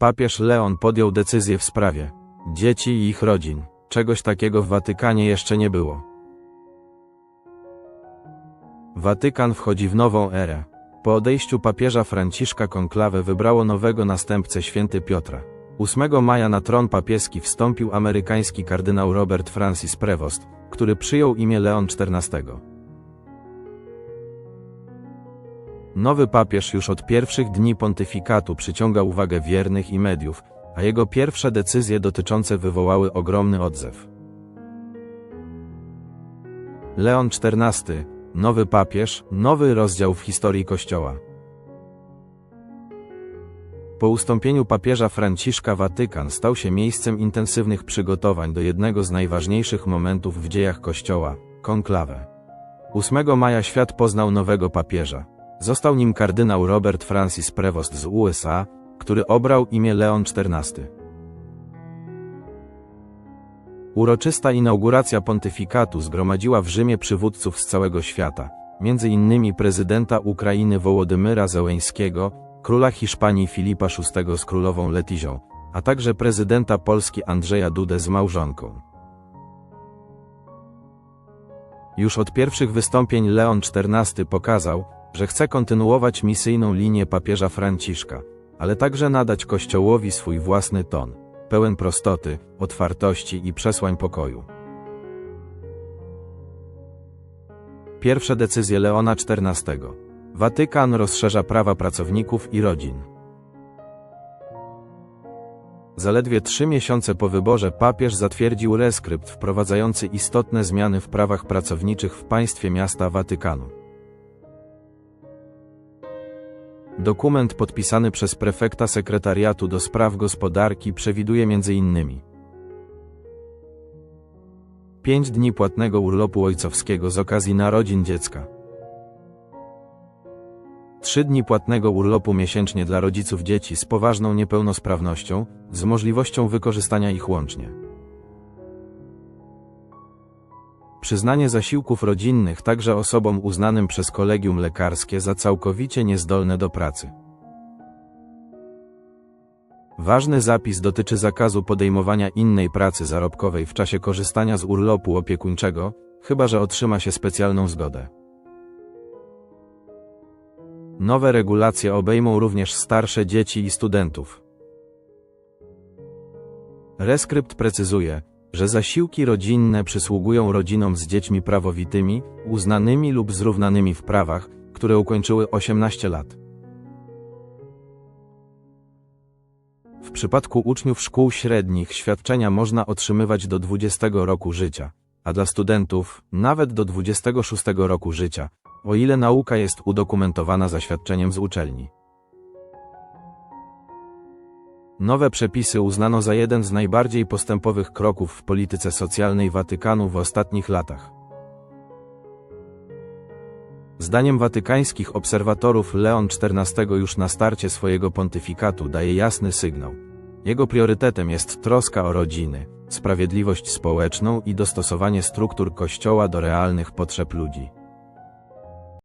papież Leon podjął decyzję w sprawie dzieci i ich rodzin. Czegoś takiego w Watykanie jeszcze nie było. Watykan wchodzi w nową erę. Po odejściu papieża Franciszka konklawę wybrało nowego następcę święty Piotra. 8 maja na tron papieski wstąpił amerykański kardynał Robert Francis Prevost, który przyjął imię Leon XIV. Nowy papież już od pierwszych dni pontyfikatu przyciąga uwagę wiernych i mediów, a jego pierwsze decyzje dotyczące wywołały ogromny odzew. Leon XIV, nowy papież, nowy rozdział w historii Kościoła. Po ustąpieniu papieża Franciszka Watykan stał się miejscem intensywnych przygotowań do jednego z najważniejszych momentów w dziejach Kościoła konklawę. 8 maja świat poznał nowego papieża. Został nim kardynał Robert Francis Prevost z USA, który obrał imię Leon XIV. Uroczysta inauguracja pontyfikatu zgromadziła w Rzymie przywódców z całego świata, między innymi prezydenta Ukrainy Wołodymyra Zełeńskiego, króla Hiszpanii Filipa VI z królową Letizią, a także prezydenta Polski Andrzeja Dudę z małżonką. Już od pierwszych wystąpień Leon XIV pokazał, że chce kontynuować misyjną linię papieża Franciszka, ale także nadać Kościołowi swój własny ton, pełen prostoty, otwartości i przesłań pokoju. Pierwsze decyzje Leona XIV. Watykan rozszerza prawa pracowników i rodzin. Zaledwie trzy miesiące po wyborze papież zatwierdził reskrypt wprowadzający istotne zmiany w prawach pracowniczych w państwie miasta Watykanu. Dokument podpisany przez prefekta sekretariatu do spraw gospodarki przewiduje m.in. 5 dni płatnego urlopu ojcowskiego z okazji narodzin dziecka. 3 dni płatnego urlopu miesięcznie dla rodziców dzieci z poważną niepełnosprawnością, z możliwością wykorzystania ich łącznie. Przyznanie zasiłków rodzinnych także osobom uznanym przez kolegium lekarskie za całkowicie niezdolne do pracy. Ważny zapis dotyczy zakazu podejmowania innej pracy zarobkowej w czasie korzystania z urlopu opiekuńczego, chyba że otrzyma się specjalną zgodę. Nowe regulacje obejmą również starsze dzieci i studentów. Reskrypt precyzuje, że zasiłki rodzinne przysługują rodzinom z dziećmi prawowitymi, uznanymi lub zrównanymi w prawach, które ukończyły 18 lat. W przypadku uczniów szkół średnich świadczenia można otrzymywać do 20 roku życia, a dla studentów nawet do 26 roku życia, o ile nauka jest udokumentowana zaświadczeniem z uczelni. Nowe przepisy uznano za jeden z najbardziej postępowych kroków w polityce socjalnej Watykanu w ostatnich latach. Zdaniem watykańskich obserwatorów Leon XIV już na starcie swojego pontyfikatu daje jasny sygnał. Jego priorytetem jest troska o rodziny, sprawiedliwość społeczną i dostosowanie struktur Kościoła do realnych potrzeb ludzi.